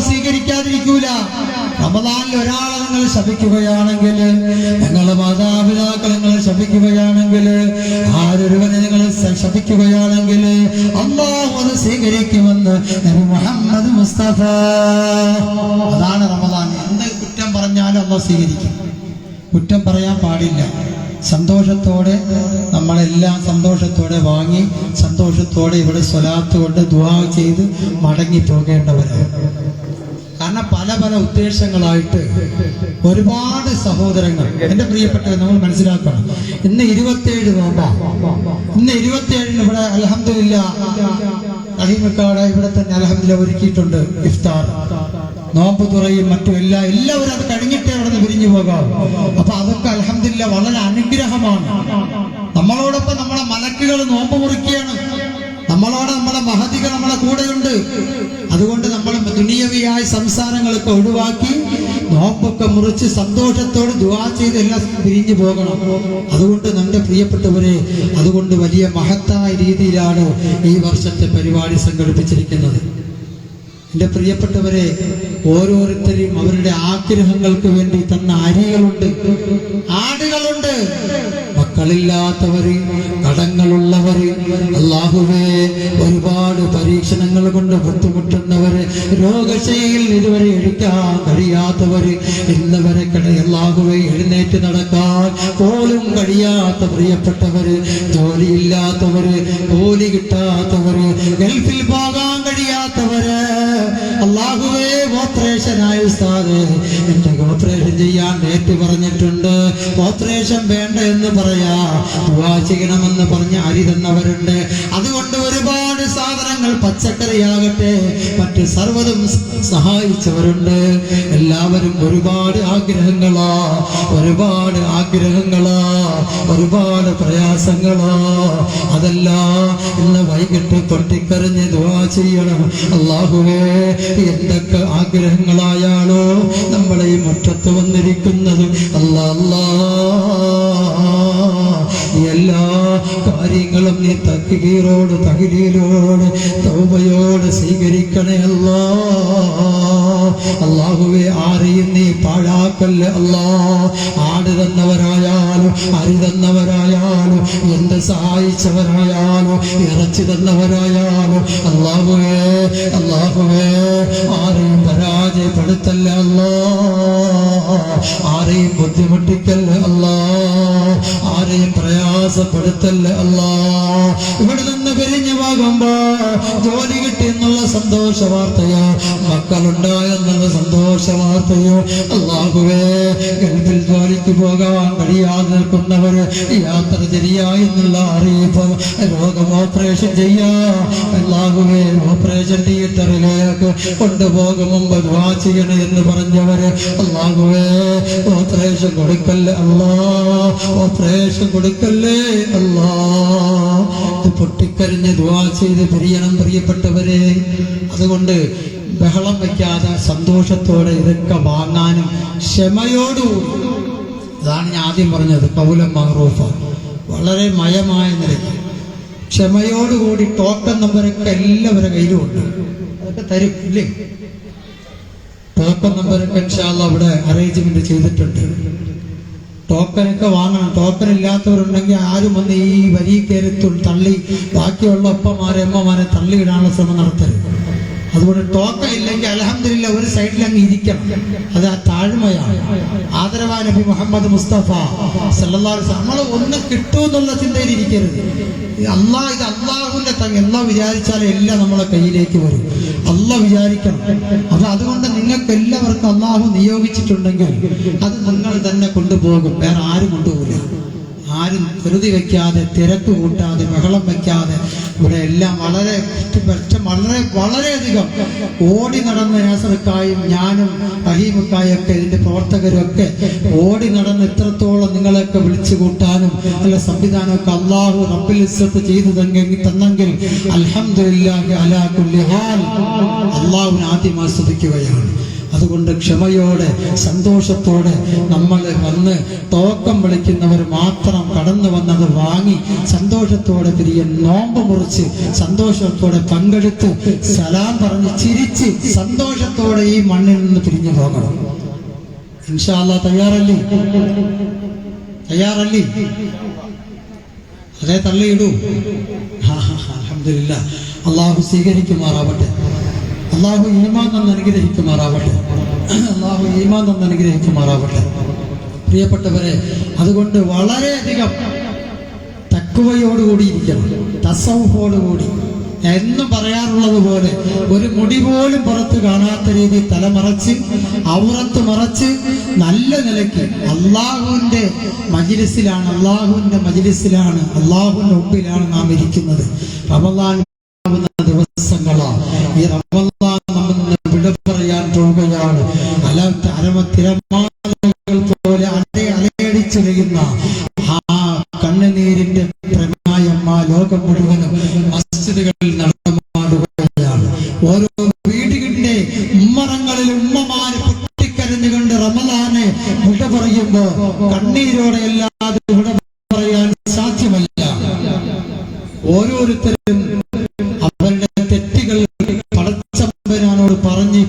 സ്വീകരിക്കാതിരിക്കൂല. റമദാനിൽ ഒരാളെ നിങ്ങൾ ശപിക്കുകയാണെങ്കിൽ നിങ്ങളുടെ മാതാപിതാക്കൾ നിങ്ങൾ ശപിക്കുകയാണെങ്കിൽ ആരൊരുവനെ നിങ്ങൾ ശപിക്കുകയാണെങ്കിൽ അള്ളാഹു അത് സ്വീകരിക്കുമെന്ന് മുഹമ്മദ് മുസ്തഫ. അതാണ് റമദാൻ. എന്ത് കുറ്റം പറഞ്ഞാലും അള്ളാഹ് സ്വീകരിക്കും. കുറ്റം പറയാൻ പാടില്ല. സന്തോഷത്തോടെ നമ്മളെല്ലാം സന്തോഷത്തോടെ വാങ്ങി സന്തോഷത്തോടെ ഇവിടെ സ്വലാത്ത് കൊണ്ട് ദുആ ചെയ്ത് മടങ്ങി പോകേണ്ടവരാണ് കാരണം പല പല ഉദ്ദേശങ്ങളായിട്ട് ഒരുപാട് സഹോദരങ്ങൾ എന്റെ പ്രിയപ്പെട്ടവർ നമ്മൾ മനസ്സിലാക്കണം. ഇന്ന് ഇരുപത്തിയേഴ് നോമ്പ. ഇന്ന് ഇരുപത്തിയേഴിന് ഇവിടെ അലഹമില്ല അഹിമക്കാട് ഇവിടെ തന്നെ അലഹമില്ല ഒരുക്കിയിട്ടുണ്ട് ഇഫ്താർ. നോമ്പ് തുറയും മറ്റും എല്ലാം എല്ലാവരും അത് കഴിഞ്ഞിട്ടേ പിരിഞ്ഞു പോകാം. അപ്പൊ അതൊക്കെ അലഹമില്ല വളരെ അനുഗ്രഹമാണ്. നമ്മളോടൊപ്പം നമ്മളെ മലക്കുകൾ നോമ്പ് മുറിക്കുകയാണ്. നമ്മളോട് നമ്മളെ മഹതികൾ നമ്മളെ കൂടെയുണ്ട്. അതുകൊണ്ട് നമ്മൾ ദുനിയവിയായ സംസാരങ്ങളൊക്കെ ഒഴിവാക്കി നോമ്പൊക്കെ മുറിച്ച് സന്തോഷത്തോട് ദുവാ ചെയ്ത് എല്ലാം പിരിഞ്ഞു പോകണം. അതുകൊണ്ട് നമ്മുടെ പ്രിയപ്പെട്ടവരെ അതുകൊണ്ട് വലിയ മഹത്തായ രീതിയിലാണ് ഈ വർഷത്തെ പരിപാടി സംഘടിപ്പിച്ചിരിക്കുന്നത്. എന്റെ പ്രിയപ്പെട്ടവരെ ഓരോരുത്തരെയും അവരുടെ ആഗ്രഹങ്ങൾക്ക് വേണ്ടി തന്ന അരികളുണ്ട്. ആടുകളുണ്ട്. മക്കളില്ലാത്തവര് കടങ്ങളുള്ളവര് അള്ളാഹുവേ ഒരുപാട് പരീക്ഷണങ്ങൾ കൊണ്ട് ബുദ്ധിമുട്ടുന്നവര് രോഗശൈലിയിൽ ഇതുവരെ എഴുക്കാൻ കഴിയാത്തവര് ഇന്നവരെ അള്ളാഹുവെ എഴുന്നേറ്റ് നടക്കാൻ പോലും കഴിയാത്ത പ്രിയപ്പെട്ടവര് ജോലിയില്ലാത്തവര് ജോലി കിട്ടാത്തവര് ഗൾഫിൽ പോകാൻ കഴിയാത്തവര്. അള്ളാഹുവേ ഓപ്പറേഷനായ ഉസ്താദ് എന്റെ ഓപ്പറേഷൻ ചെയ്യാൻ ഡേറ്റ് പറഞ്ഞിട്ടുണ്ട്. ഓപ്പറേഷൻ വേണ്ട എന്ന് പറയാ ചെയ്യണമെന്ന് പറഞ്ഞ് അരി തന്നവരുണ്ട്. അതുകൊണ്ട് ഒരുപാട് സാധനങ്ങൾ പച്ചക്കറിയാകട്ടെ. മറ്റ് സർവതും സഹായിച്ചവരുണ്ട്. എല്ലാവരും ഒരുപാട് ആഗ്രഹങ്ങളാ. ഒരുപാട് ആഗ്രഹങ്ങളാ. ഒരുപാട് പ്രയാസങ്ങളാ. അതെല്ലാം ഇന്ന് വൈകിട്ട് തൊട്ടിക്കറിഞ്ഞ് ദുവാ ചെയ്യണം. അള്ളാഹുവേ എന്തൊക്കെ ആഗ്രഹങ്ങളായാണോ നമ്മളെ ഈ മുറ്റത്ത് വന്നിരിക്കുന്നത്? അല്ലാ അല്ലാ. കാര്യങ്ങളും നീ തക്കികീറോട് തകിലീരോട് തൗബയോട് സ്വീകരിക്കണേ അല്ലാ. അള്ളാഹുവെ ആരെയും നീ പാഴാക്കല്ലേ അല്ലാ. ആട് തന്നവരായാലും അരി തന്നവരായാലും എന്ത് സഹായിച്ചവരായാലും ഇറച്ചി തന്നവരായാലും അള്ളാഹുവേ അള്ളാഹുവേ ആരെയും പരാജയപ്പെടുത്തല്ല അല്ലാ. ആരെയും ബുദ്ധിമുട്ടിക്കല്ല അല്ല? ആരെയും പ്രയാസപ്പെടുത്തല്ല അല്ല? ഇവിടെ നിന്ന് പിരിഞ്ഞു പോകുമ്പോ ജോലി കിട്ടി എന്നുള്ള സന്തോഷ വാർത്തയോ മക്കളുണ്ടായെന്നുള്ള സന്തോഷ വാർത്തയോ അള്ളാഹുവേ ഗൾഫിൽ ജോലിക്ക് പോകാൻ കഴിയാതെ നിൽക്കുന്നവർ യാത്ര ശരിയാ എന്നുള്ള അറിയിപ്പ് രോഗം ഓപ്പറേഷൻ ചെയ്യാ. അള്ളാഹുവേ ഓപ്പറേഷൻ തിയേറ്ററിലേക്ക് കൊണ്ടുപോകും മുമ്പ് ദ്വാ എന്ന് പറഞ്ഞവര് അള്ളാഹുവേ ഓപ്പറേഷൻ കൊടുക്കല്ലേ അള്ളാ ഓപ്പറേഷൻ കൊടുക്കല്ലേ അള്ളാ. പൊട്ടിക്കരിഞ്ഞ് ദ്വാ ചെയ്ത് പിരിയണം പ്രിയപ്പെട്ടവരെ. അതുകൊണ്ട് ബഹളം വയ്ക്കാതെ സന്തോഷത്തോടെ ഇതൊക്കെ വാങ്ങാനും ക്ഷമയോടുകൂടി അതാണ് ഞാൻ ആദ്യം പറഞ്ഞത് പൗല മഹറൂഫ. വളരെ മയമായ നിലയ്ക്ക്. ക്ഷമയോടുകൂടി ടോക്കൺ നമ്പറൊക്കെ എല്ലാവരുടെ കയ്യിലും ഉണ്ട്. അതൊക്കെ തരും ഇല്ലേ? ടോക്കൺ നമ്പറൊക്കെ അവിടെ അറേഞ്ച്മെന്റ് ചെയ്തിട്ടുണ്ട്. ടോക്കനൊക്കെ വാങ്ങണം. ടോക്കൺ ഇല്ലാത്തവരുണ്ടെങ്കിൽ ആരും വന്ന് ഈ വരി കയറി തള്ളി ബാക്കിയുള്ള അപ്പമാരെ അമ്മമാരെ തള്ളിയിടാനുള്ള ശ്രമം നടത്തരുത്. അതുകൊണ്ട് ടോക്കൺ ഇല്ലെങ്കിൽ അലഹമില്ല ഒരു സൈഡിൽ അങ്ങ് ഇരിക്കണം. അത് ആ താഴ്മയാണ്. ആദരവാ നബി മുഹമ്മദ് മുസ്തഫ അലൈഹി നമ്മൾ ഒന്ന് എന്നുള്ള ചിന്തയിൽ ഇരിക്കരുത്. അള്ളാ ഇത് അള്ളാഹുവിന്റെ തങ്ങ. എന്നാ വിചാരിച്ചാലും എല്ലാം നമ്മളെ കയ്യിലേക്ക് വരും. അള്ളാഹ് വിചാരിക്കണം. അപ്പൊ അതുകൊണ്ട് നിങ്ങൾക്ക് എല്ലാവർക്കും അള്ളാഹു നിയോഗിച്ചിട്ടുണ്ടെങ്കിൽ അത് നിങ്ങൾ തന്നെ കൊണ്ടുപോകും. വേറെ ആരും കൊണ്ടുപോകില്ല. ആരും ധൃതി വെക്കാതെ തിരക്ക് കൂട്ടാതെ ബഹളം വെക്കാതെ ഇവിടെ എല്ലാം വളരെ വളരെ വളരെയധികം ഓടി നടന്ന നാസർക്കായും ഞാനും റഹീമുക്കായും ഒക്കെ ഇതിന്റെ പ്രവർത്തകരും ഒക്കെ ഓടി നടന്ന് ഇത്രത്തോളം നിങ്ങളെയൊക്കെ വിളിച്ചു കൂട്ടാനും നല്ല സംവിധാനമൊക്കെ അള്ളാഹു റബ്ബിൽ ഇസ്സത്ത് ചെയ്തു തന്നെങ്കിൽ അൽഹംദുലില്ലാഹി അലാ കുല്ലി ഹാൽ. അള്ളാഹുവിനെ ആദ്യം ആസ്വദിക്കുകയാണ് അതുകൊണ്ട് ക്ഷമയോടെ സന്തോഷത്തോടെ നമ്മൾ വന്ന് തോക്കം വിളിക്കുന്നവർ മാത്രം കടന്നു വന്നത് വാങ്ങി സന്തോഷത്തോടെ തിരികെ നോമ്പ് മുറിച്ച് സന്തോഷത്തോടെ പങ്കെടുത്ത് സലാം പറഞ്ഞ് ചിരിച്ച് സന്തോഷത്തോടെ ഈ മണ്ണിൽ നിന്ന് പിരിഞ്ഞു പോകണം. ഇൻഷാല്ല തയ്യാറല്ലേ? തയ്യാറല്ലേ? അതേ തള്ളിയിടൂ. അലഹമില്ല അള്ളാഹു സ്വീകരിക്കുമാറാവട്ടെ. അള്ളാഹു ഈമാൻ തന്ന് അനുഗ്രഹിക്കുമാറാവട്ടെ. അള്ളാഹു ഈമാൻ തന്ന് അനുഗ്രഹിക്കുമാറാവട്ടെ. പ്രിയപ്പെട്ടവരെ അതുകൊണ്ട് വളരെയധികം തക്കുവയോടുകൂടി ഇരിക്കണം തസവുഫോടുകൂടി എന്നും പറയാറുള്ളത് പോലെ ഒരു മുടി പോലും പുറത്ത് കാണാത്ത രീതി തലമറച്ച് ഔറത്ത് മറച്ച് നല്ല നിലയ്ക്ക് അള്ളാഹുവിന്റെ മജിലിസിലാണ് അള്ളാഹുവിന്റെ മജിലിസിലാണ് അള്ളാഹുവിന്റെ ഒപ്പിലാണ് നാം ഇരിക്കുന്നത്. റമദാൻ ദിവസങ്ങളാണ് ഈ റമദാൻ തിരമാലകൾ പോലെ അലയെ അലയടിച്ചെറിയുന്ന ആ കണ്ണുനീരിന്റെ പ്രമായം ആ ലോകം മുഴുവനും മസ്ജിദുകളിൽ നടമാടുകയാണ് ഓരോ വീടുകളുടെ ഉമ്മറങ്ങളിൽ ഉമ്മമാര് പൊട്ടിക്കരഞ്ഞുകൊണ്ട് റമദാനെ വിട പറയുമ്പോ കണ്ണീരോടെ അല്ലാതെ വിട പറയാൻ സാധ്യമല്ല. ഓരോരുത്തരും അവരുടെ തെറ്റുകൾ പടച്ചമ്പരാനോട് പറഞ്ഞ്